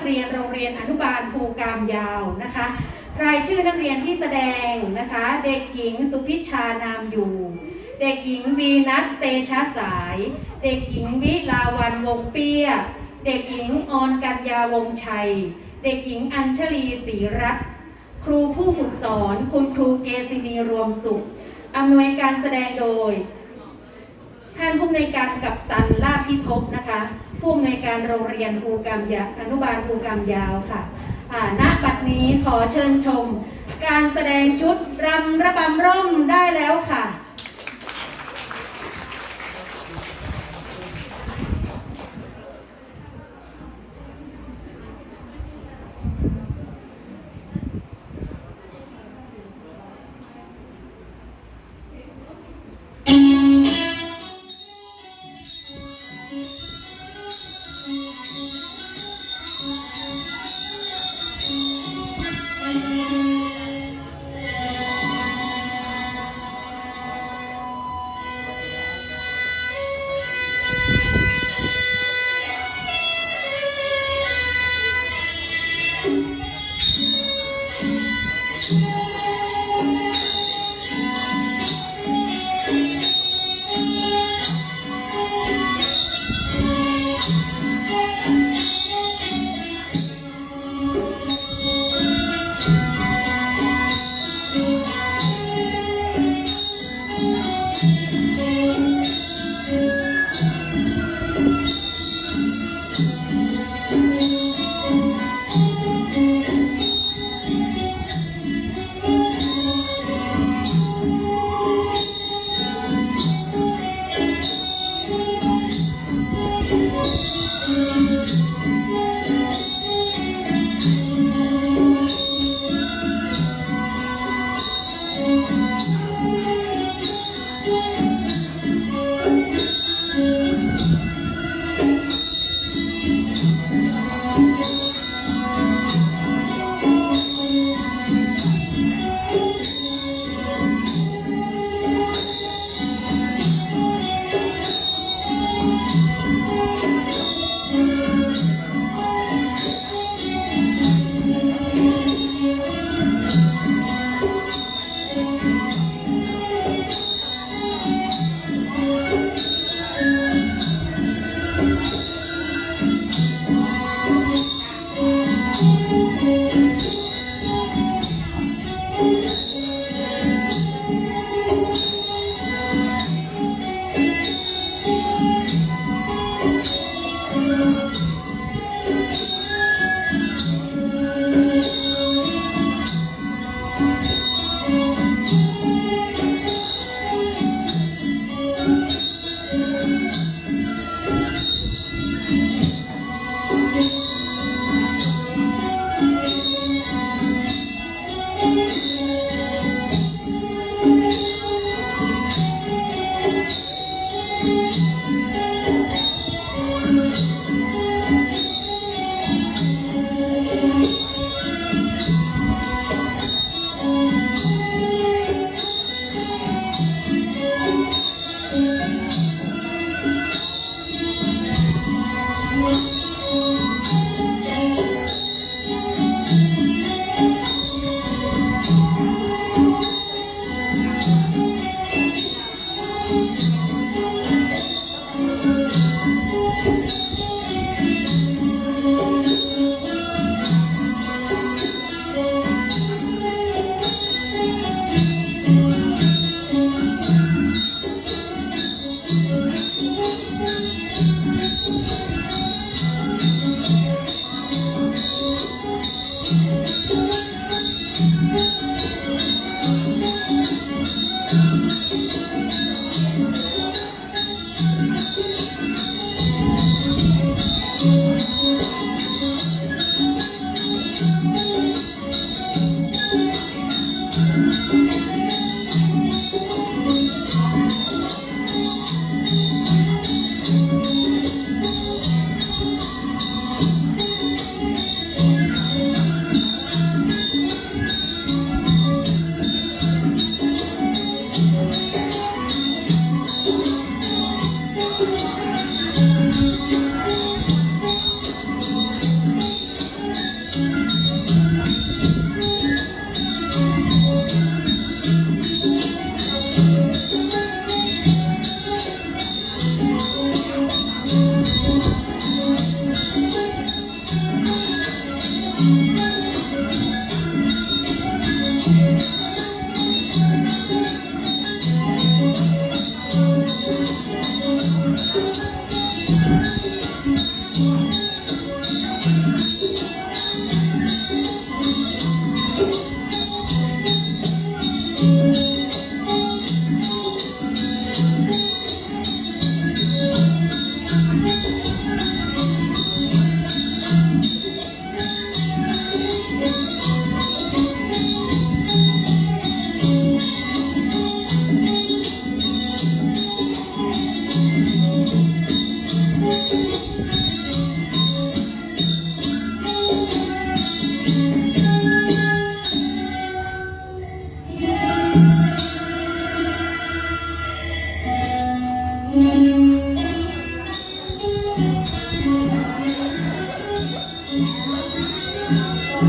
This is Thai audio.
กเรียนโรงเรียนอนุบาลภูกามยาวนะคะ รายชื่อนักเรียนที่แสดงนะคะ เด็กหญิงสุพิชานามอยู่ เด็กหญิงวีนัทเตชะสาย เด็กหญิงวิลาวันวงเปี้ยเด็กหญิงออนกัญญาวงชัย เด็กหญิงอัญชลีศรีรัตน์ครูผู้ฝึกสอนคุณครูเกษินีรวมสุขอำนวยการแสดงโดย ท่านผู้อำนการกับตันลาภพิภพนะคะ ผู้อำนวยการโรงเรียนภูกรรมยาอนุบาลภูกรรมยาวค่ะณบัดนี้ขอเชิญชม การแสดงชุดรำระบำร่มได้แล้วค่ะ